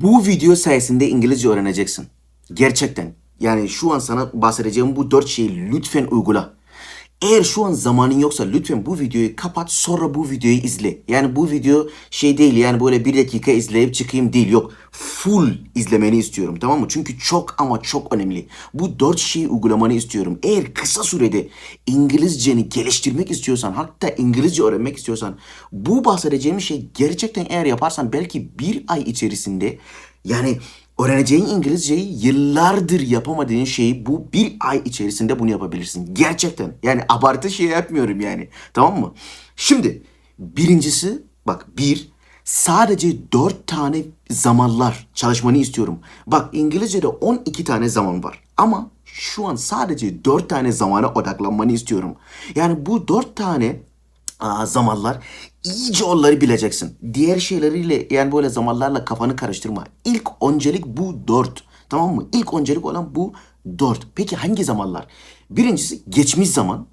Bu video sayesinde İngilizce öğreneceksin. Gerçekten. Yani şu an sana bahsedeceğim bu dört şeyi lütfen uygula. Eğer şu an zamanın yoksa lütfen bu videoyu kapat sonra bu videoyu izle. Yani bu video şey değil yani böyle bir dakika izleyip çıkayım değil yok. Full izlemeni istiyorum tamam mı? Çünkü çok ama çok önemli. Bu dört şeyi uygulamanı istiyorum. Eğer kısa sürede İngilizceni geliştirmek istiyorsan hatta İngilizce öğrenmek istiyorsan bu bahsedeceğim şey gerçekten eğer yaparsan belki bir ay içerisinde yani öğreneceğin İngilizceyi yıllardır yapamadığın şeyi bu bir ay içerisinde bunu yapabilirsin. Gerçekten. Yani abartı şey yapmıyorum yani. Tamam mı? Şimdi birincisi bak bir sadece dört tane zamanlar çalışmanı istiyorum. Bak İngilizce'de 12 tane zaman var. Ama şu an sadece dört tane zamana odaklanmanı istiyorum. Yani bu dört tane Aa, zamanlar iyice onları bileceksin. Diğer şeyleriyle yani böyle zamanlarla kafanı karıştırma. İlk öncelik bu dört. Tamam mı? İlk öncelik olan bu dört. Peki hangi zamanlar? Birincisi geçmiş zaman.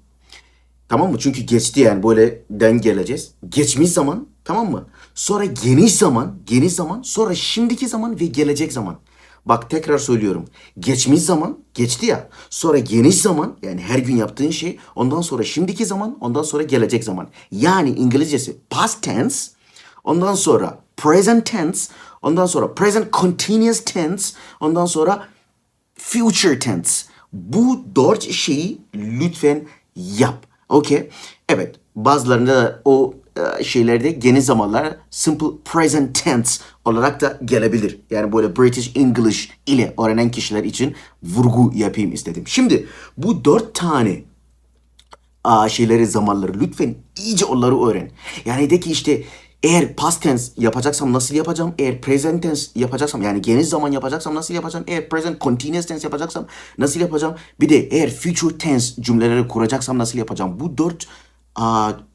Tamam mı? Çünkü geçti yani böyle den geleceğiz. Geçmiş zaman tamam mı? Sonra geniş zaman, geniş zaman, sonra şimdiki zaman ve gelecek zaman. Bak tekrar söylüyorum. Geçmiş zaman geçti ya. Sonra geniş zaman yani her gün yaptığın şey. Ondan sonra şimdiki zaman, ondan sonra gelecek zaman. Yani İngilizcesi past tense, ondan sonra present tense, ondan sonra present continuous tense, ondan sonra future tense. Bu dört şeyi lütfen yap. Okey? Evet. Bazılarında da o şeylerde geniş zamanlar simple present tense olarak da gelebilir. Yani böyle British English ile öğrenen kişiler için vurgu yapayım istedim. Şimdi bu dört tane şeyleri zamanları lütfen iyice onları öğren. Yani de ki işte eğer past tense yapacaksam nasıl yapacağım? Eğer present tense yapacaksam yani geniş zaman yapacaksam nasıl yapacağım? Eğer present continuous tense yapacaksam nasıl yapacağım? Bir de eğer future tense cümleleri kuracaksam nasıl yapacağım? Bu dört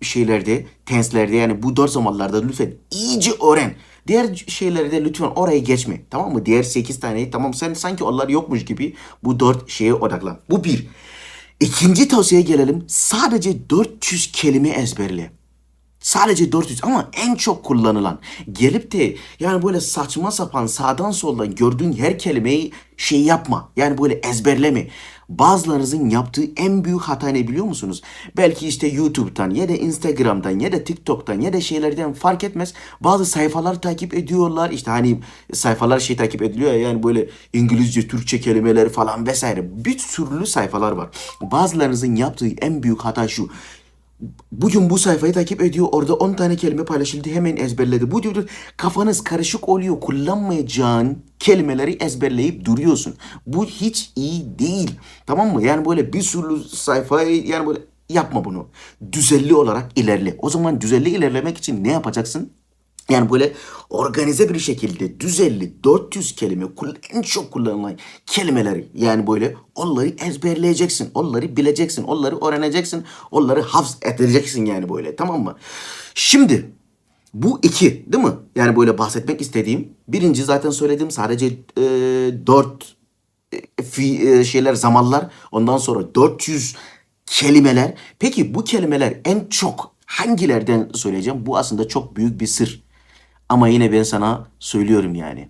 şeylerde, tenslerde yani bu dört zamanlarda lütfen iyice öğren. Diğer şeyleri de lütfen oraya geçme. Tamam mı? Diğer sekiz taneyi tamam sen sanki onlar yokmuş gibi bu dört şeye odaklan. Bu bir. İkinci tavsiyeye gelelim. Sadece 400 kelime ezberle. Sadece 400 ama en çok kullanılan. Gelip de yani böyle saçma sapan sağdan soldan gördüğün her kelimeyi şey yapma. Yani böyle ezberleme. Bazılarınızın yaptığı en büyük hata ne biliyor musunuz? Belki işte YouTube'dan ya da Instagram'dan ya da TikTok'tan ya da şeylerden fark etmez. Bazı sayfalar takip ediyorlar. İşte hani sayfalar şey takip ediliyor ya yani böyle İngilizce, Türkçe kelimeler falan vesaire. Bir türlü sayfalar var. Bazılarınızın yaptığı en büyük hata şu. Bugün bu sayfayı takip ediyor. Orada 10 tane kelime paylaşıldı. Hemen ezberledi. Bu diyor kafanız karışık oluyor. Kullanmayacağın kelimeleri ezberleyip duruyorsun. Bu hiç iyi değil. Tamam mı? Yani böyle bir sürü sayfayı yani böyle yapma bunu. Düzenli olarak ilerle. O zaman düzenli ilerlemek için ne yapacaksın? Yani böyle organize bir şekilde düzenli 400 kelime en çok kullanılan kelimeleri yani böyle onları ezberleyeceksin. Onları bileceksin. Onları öğreneceksin. Onları hafız edeceksin yani böyle tamam mı? Şimdi bu iki değil mi? Yani böyle bahsetmek istediğim. Birinci zaten söyledim sadece e, dört e, fi, e, şeyler zamanlar ondan sonra 400 kelimeler. Peki bu kelimeler en çok hangilerden söyleyeceğim? Bu aslında çok büyük bir sır. Ama yine ben sana söylüyorum yani.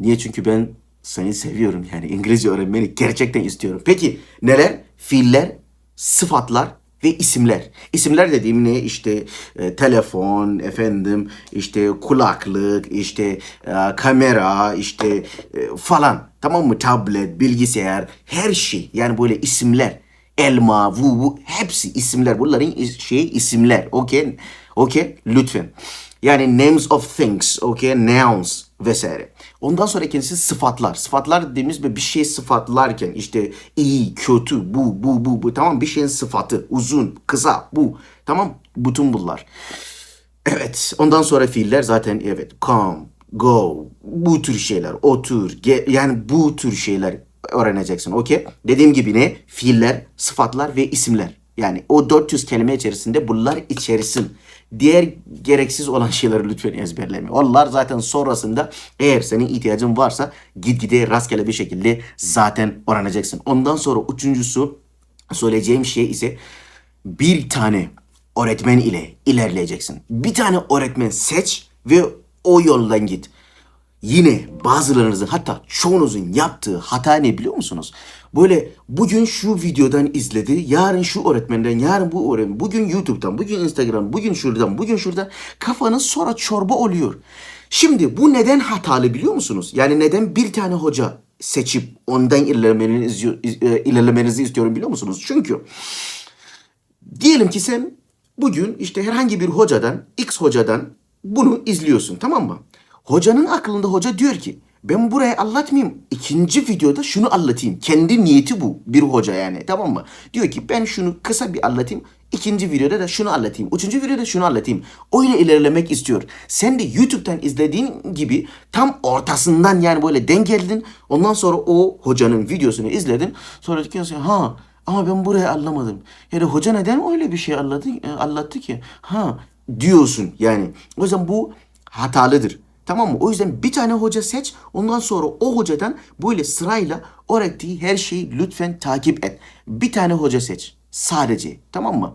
Niye? Çünkü ben seni seviyorum yani İngilizce öğrenmeni gerçekten istiyorum. Peki neler? Fiiller, sıfatlar ve isimler. İsimler dediğim ne? İşte e, telefon, efendim, işte kulaklık, işte e, kamera, işte e, falan. Tamam mı? Tablet, bilgisayar, her şey. Yani böyle isimler. Elma, vu, vu hepsi isimler. Bunların şey isimler. Okey? Okey? Lütfen. Yani names of things, okay, nouns vesaire. Ondan sonra ikincisi sıfatlar. Sıfatlar dediğimiz bir şey sıfatlarken işte iyi, kötü, bu, bu, bu, bu. Tamam bir şeyin sıfatı. Uzun, kısa, bu. Tamam bütün bunlar. Evet. Ondan sonra fiiller zaten evet. Come, go, bu tür şeyler. Otur, ge, yani bu tür şeyler öğreneceksin. Okey? Dediğim gibi ne? Fiiller, sıfatlar ve isimler. Yani o 400 kelime içerisinde bunlar içerisin. Diğer gereksiz olan şeyleri lütfen ezberleme. Onlar zaten sonrasında eğer senin ihtiyacın varsa gitgide rastgele bir şekilde zaten öğreneceksin. Ondan sonra üçüncüsü söyleyeceğim şey ise bir tane öğretmen ile ilerleyeceksin. Bir tane öğretmen seç ve o yoldan git. Yine bazılarınızın hatta çoğunuzun yaptığı hata ne biliyor musunuz? Böyle bugün şu videodan izledi, yarın şu öğretmenden, yarın bu öğretmen, bugün YouTube'dan, bugün Instagram, bugün şuradan, bugün şuradan kafanız sonra çorba oluyor. Şimdi bu neden hatalı biliyor musunuz? Yani neden bir tane hoca seçip ondan ilerlemenizi, e, ilerlemenizi istiyorum biliyor musunuz? Çünkü Diyelim ki sen bugün işte herhangi bir hocadan, X hocadan bunu izliyorsun tamam mı? Hocanın aklında hoca diyor ki ben buraya anlatmayayım. İkinci videoda şunu anlatayım. Kendi niyeti bu bir hoca yani tamam mı? Diyor ki ben şunu kısa bir anlatayım. İkinci videoda da şunu anlatayım. Üçüncü videoda şunu anlatayım. Öyle ilerlemek istiyor. Sen de YouTube'dan izlediğin gibi tam ortasından yani böyle denk geldin. Ondan sonra o hocanın videosunu izledin. Sonra diyorsun ha ama ben burayı anlamadım. Yani hoca neden öyle bir şey anlattı, e, anlattı ki? Ha diyorsun yani. O yüzden bu hatalıdır. Tamam mı? O yüzden bir tane hoca seç. Ondan sonra o hocadan böyle sırayla öğrettiği her şeyi lütfen takip et. Bir tane hoca seç. Sadece. Tamam mı?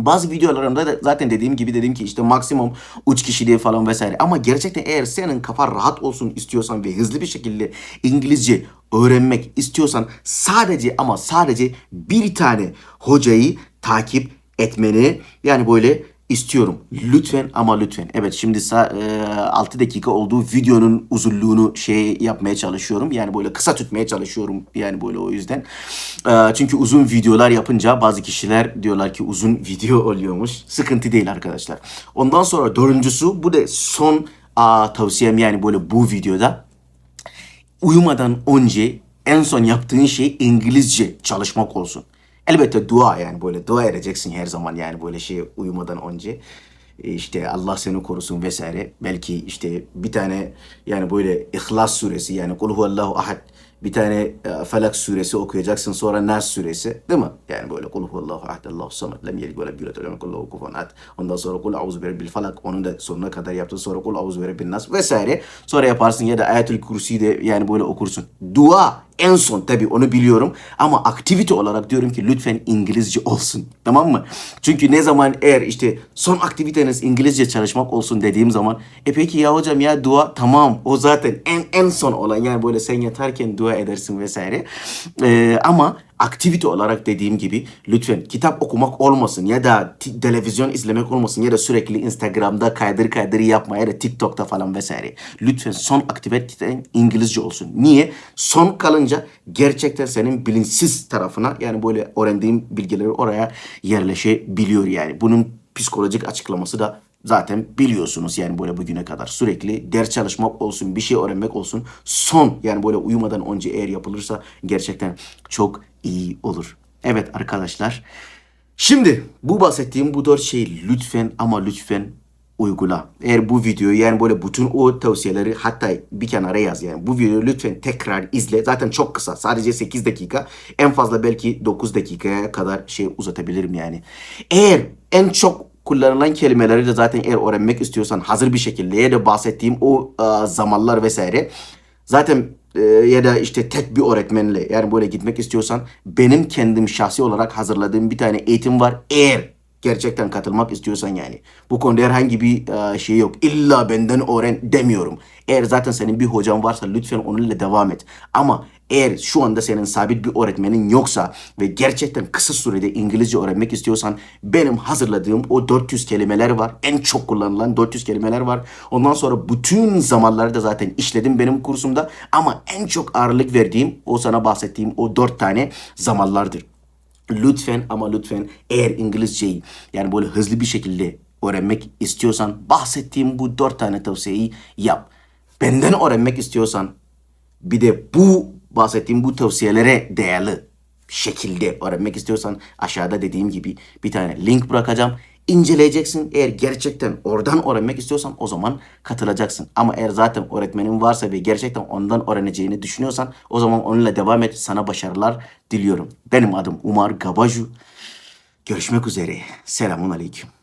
Bazı videolarımda da zaten dediğim gibi dedim ki işte maksimum 3 kişiliği falan vesaire. Ama gerçekten eğer senin kafan rahat olsun istiyorsan ve hızlı bir şekilde İngilizce öğrenmek istiyorsan sadece ama sadece bir tane hocayı takip etmeni yani böyle istiyorum. Lütfen ama lütfen. Evet şimdi e, 6 dakika olduğu videonun uzunluğunu şey yapmaya çalışıyorum. Yani böyle kısa tutmaya çalışıyorum. Yani böyle o yüzden. E, çünkü uzun videolar yapınca bazı kişiler diyorlar ki uzun video oluyormuş. Sıkıntı değil arkadaşlar. Ondan sonra dördüncüsü bu da son aa, tavsiyem yani böyle bu videoda uyumadan önce en son yaptığın şey İngilizce çalışmak olsun. Elbette dua yani böyle dua edeceksin her zaman yani böyle şey uyumadan önce. E, işte Allah seni korusun vesaire. Belki işte bir tane yani böyle İhlas suresi yani Kul huvallahu ahad bir tane e, Felak suresi okuyacaksın sonra Nas suresi değil mi? Yani böyle Kul huvallahu ahad Allahu samed lem yelid ve lem yulad ve lem yekun lahu kufuven ahad. Ondan sonra Kul auzu birabbil falak onu da sonuna kadar yaptın. Sonra Kul auzu birabbin nas vesaire. Sonra yaparsın ya da Ayetül Kürsi'yi de yani böyle okursun. Dua en son tabii onu biliyorum ama aktivite olarak diyorum ki lütfen İngilizce olsun. Tamam mı? Çünkü ne zaman eğer işte son aktiviteniz İngilizce çalışmak olsun dediğim zaman e peki ya hocam ya dua tamam o zaten en en son olan yani böyle sen yatarken dua edersin vesaire. Ee, ama aktivite olarak dediğim gibi lütfen kitap okumak olmasın ya da televizyon izlemek olmasın ya da sürekli Instagram'da kaydır kaydır yapma ya da TikTok'ta falan vesaire. Lütfen son aktiviten İngilizce olsun. Niye? Son kalınca gerçekten senin bilinçsiz tarafına yani böyle öğrendiğin bilgileri oraya yerleşebiliyor yani. Bunun psikolojik açıklaması da zaten biliyorsunuz yani böyle bugüne kadar sürekli ders çalışmak olsun, bir şey öğrenmek olsun. Son yani böyle uyumadan önce eğer yapılırsa gerçekten çok iyi olur. Evet arkadaşlar. Şimdi bu bahsettiğim bu dört şeyi lütfen ama lütfen uygula. Eğer bu videoyu yani böyle bütün o tavsiyeleri hatta bir kenara yaz yani. Bu videoyu lütfen tekrar izle. Zaten çok kısa. Sadece 8 dakika. En fazla belki 9 dakikaya kadar şey uzatabilirim yani. Eğer en çok kullanılan kelimeleri de zaten eğer öğrenmek istiyorsan hazır bir şekilde ya da bahsettiğim o e, zamanlar vesaire zaten e, ya da işte tek bir öğretmenle yani böyle gitmek istiyorsan benim kendim şahsi olarak hazırladığım bir tane eğitim var. Eğer gerçekten katılmak istiyorsan yani. Bu konuda herhangi bir e, şey yok. İlla benden öğren demiyorum. Eğer zaten senin bir hocan varsa lütfen onunla devam et. Ama eğer şu anda senin sabit bir öğretmenin yoksa ve gerçekten kısa sürede İngilizce öğrenmek istiyorsan benim hazırladığım o 400 kelimeler var. En çok kullanılan 400 kelimeler var. Ondan sonra bütün zamanları da zaten işledim benim kursumda. Ama en çok ağırlık verdiğim o sana bahsettiğim o 4 tane zamanlardır. Lütfen ama lütfen eğer İngilizceyi yani böyle hızlı bir şekilde öğrenmek istiyorsan bahsettiğim bu dört tane tavsiyeyi yap. Benden öğrenmek istiyorsan bir de bu bahsettiğim bu tavsiyelere değerli şekilde öğrenmek istiyorsan aşağıda dediğim gibi bir tane link bırakacağım. İnceleyeceksin. Eğer gerçekten oradan öğrenmek istiyorsan o zaman katılacaksın. Ama eğer zaten öğretmenin varsa ve gerçekten ondan öğreneceğini düşünüyorsan o zaman onunla devam et. Sana başarılar diliyorum. Benim adım Umar Gabaju. Görüşmek üzere. Selamun Aleyküm.